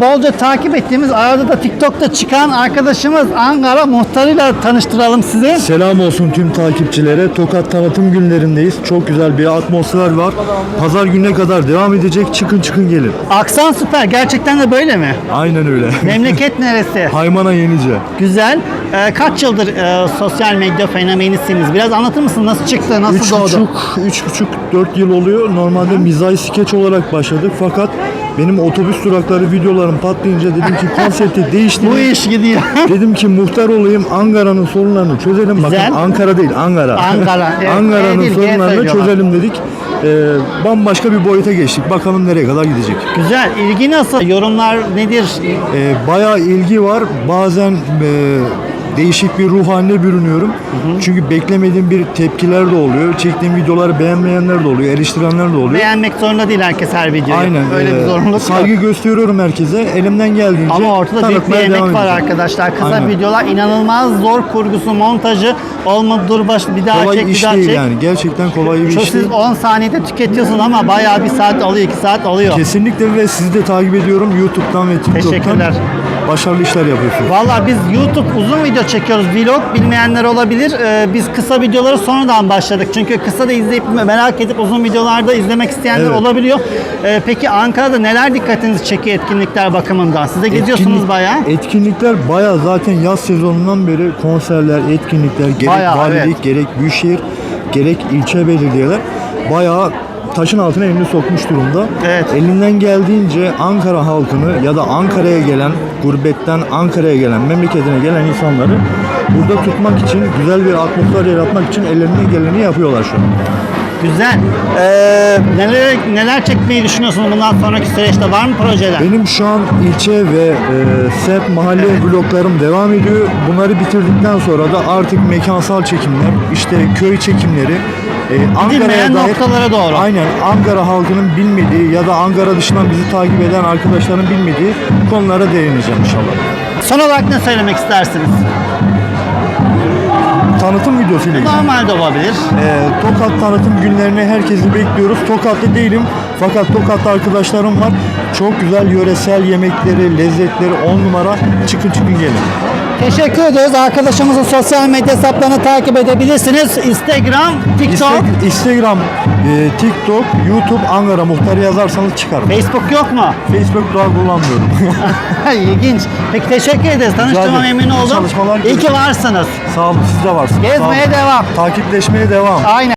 Bolca takip ettiğimiz arada da TikTok'ta çıkan arkadaşımız Ankara muhtarıyla tanıştıralım sizi. Selam olsun tüm takipçilere. Tokat tanıtım günlerindeyiz. Çok güzel bir atmosfer var. Pazar gününe kadar devam edecek. Çıkın çıkın gelin. Aksan süper. Gerçekten de böyle mi? Aynen öyle. Memleket neresi? Haymana Yenice. Güzel. Ee, kaç yıldır e, sosyal medya fenomenisiniz? Biraz anlatır mısın? Nasıl çıktı? Nasıl Üç doğdu? buçuk, üç buçuk, dört yıl oluyor. Normalde mizah skeç olarak başladık. Fakat benim otobüs durakları videolarım patlayınca dedim ki konsepti Bu değiştireyim. iş gidiyor. Dedim ki muhtar olayım Ankara'nın sorunlarını çözelim. Güzel. Bakın Ankara değil Ankara. Ankara, evet. Ankara'nın değil, sorunlarını çözelim dedik. Ee, bambaşka bir boyuta geçtik. Bakalım nereye kadar gidecek. Güzel. İlgi nasıl? Yorumlar nedir? Ee, bayağı ilgi var. Bazen e, değişik bir ruh haline bürünüyorum. Çünkü beklemediğim bir tepkiler de oluyor. Çektiğim videoları beğenmeyenler de oluyor, eleştirenler de oluyor. Beğenmek zorunda değil herkes her videoyu. Aynen. Öyle bir e, zorunluluk yok. Saygı gösteriyorum herkese. Elimden geldiğince Ama ortada büyük bir emek var edeceğim. arkadaşlar. Kısa Aynen. videolar inanılmaz zor kurgusu, montajı. Olmadı dur baş bir daha Kolay çek, bir daha değil çek. yani. Gerçekten kolay bir Şu iş değil. siz 10 saniyede tüketiyorsun ama bayağı bir saat alıyor, 2 saat alıyor. Kesinlikle ve sizi de takip ediyorum YouTube'dan ve TikTok'tan. Teşekkürler. Başarılı işler yapıyorsunuz. Valla biz YouTube uzun video çekiyoruz. Vlog bilmeyenler olabilir. Ee, biz kısa videoları sonradan başladık. Çünkü kısa da izleyip merak edip uzun videolarda izlemek isteyenler Evet. olabiliyor. Ee, peki Ankara'da neler dikkatinizi çekiyor etkinlikler bakımından? Siz de geziyorsunuz Etkinlik- bayağı. Etkinlikler bayağı zaten yaz sezonundan beri konserler, etkinlikler gerek Bayağı, valilik, evet. gerek büyükşehir, gerek ilçe belediyeler bayağı taşın altına elini sokmuş durumda. Evet. Elinden geldiğince Ankara halkını ya da Ankara'ya gelen, gurbetten Ankara'ya gelen, memleketine gelen insanları burada tutmak için, güzel bir atmosfer yaratmak için ellerinden geleni yapıyorlar şu an. Güzel. Ee, neler neler çekmeyi düşünüyorsunuz bundan sonraki süreçte? Var mı projeler? Benim şu an ilçe ve e, semt mahalle vloglarım devam ediyor. Bunları bitirdikten sonra da artık mekansal çekimler, işte köy çekimleri, e, Gidilmeyen noktalara doğru. Aynen Ankara halkının bilmediği ya da Ankara dışından bizi takip eden arkadaşların bilmediği konulara değineceğim inşallah. Son olarak ne söylemek istersiniz? Tanıtım videosu ile ilgili. Normalde olabilir. E, Tokat tanıtım günlerine herkesi bekliyoruz. Tokatlı değilim fakat Tokatlı arkadaşlarım var. Çok güzel yöresel yemekleri, lezzetleri on numara. Çıkın çıkın gelin. Teşekkür ediyoruz. Arkadaşımızın sosyal medya hesaplarını takip edebilirsiniz. Instagram, TikTok, Insta- Instagram, e, TikTok, YouTube, Ankara muhtarı yazarsanız çıkar. Facebook yok mu? Facebook daha kullanmıyorum. İlginç. Peki teşekkür ederiz. Tanıştığıma ederim. memnun İyi oldum. çalışmalar. İyi ki varsınız. Sağ olun, siz de varsınız. Sağ olun. Gezmeye devam. Takipleşmeye devam. Aynen.